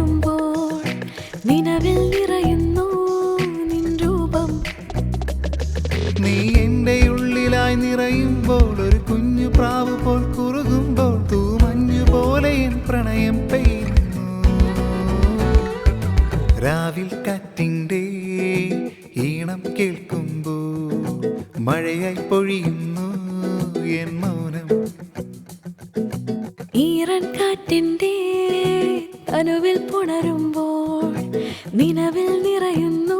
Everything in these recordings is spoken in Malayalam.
പുണരുമ്പോൾ നിലവിൽ നിറയുന്നു നിൻ രൂപം. നീ എന്റെ ഉള്ളിലായി നിറയുമ്പോൾ ഒരു കുഞ്ഞു പ്രാവ് പോൽ കുറുകുമ്പോൾ തൂമഞ്ഞു പോലെ എൻ പ്രണയം പെയ്യുന്നു. രാവിൽ കാറ്റിന്റെ ഈണം കേൾക്കുമ്പോൾ മഴയായി പൊഴിയുന്നു എൻ മൗനം. ഈറൻ കാറ്റിന്റെ തനുവിൽ പുണരുമ്പോൾ നിലവിൽ നിറയുന്നു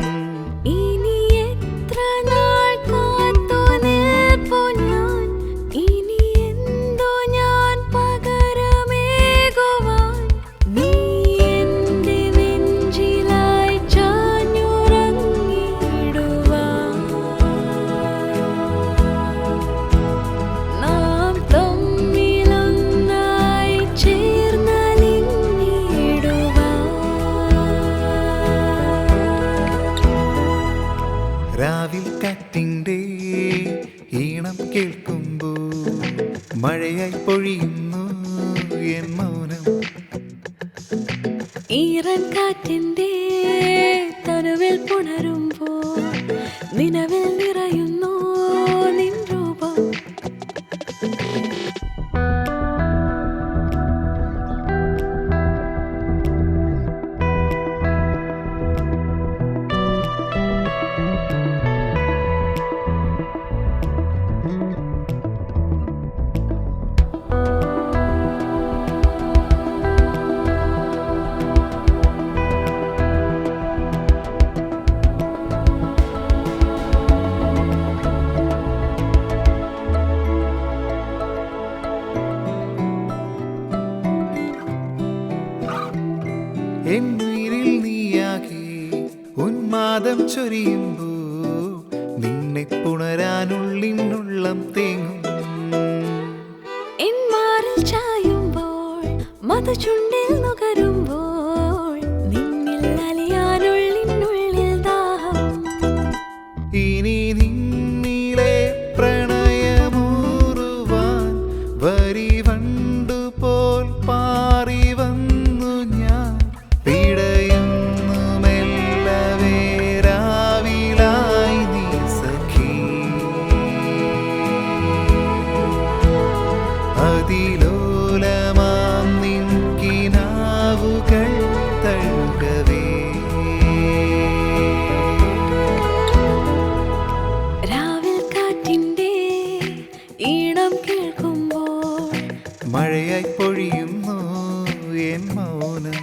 ഈണം കേൾക്കുമ്പോ മഴയായി പൊഴിയുന്നു എൻ മൗനം. ഈറൻ കാറ്റിന്റെ തനുവിൽ പുണരുമ്പോ നിലവിൽ എന്നുയിരിൽ നീയാകെ ഉന്മാദം ചൊരിയുമ്പോ നിന്നെ പുണരാനുള്ളിനുള്ളം തേങ്ങും. എന്മാറിൽ ചായുമ്പോൾ മധുചുണ്ടിൽ തഴുകവേ. രാവിൽ ഈണം കേൾക്കുമ്പോൾ മഴയായി പൊഴിയുന്നു എൻ മൗനം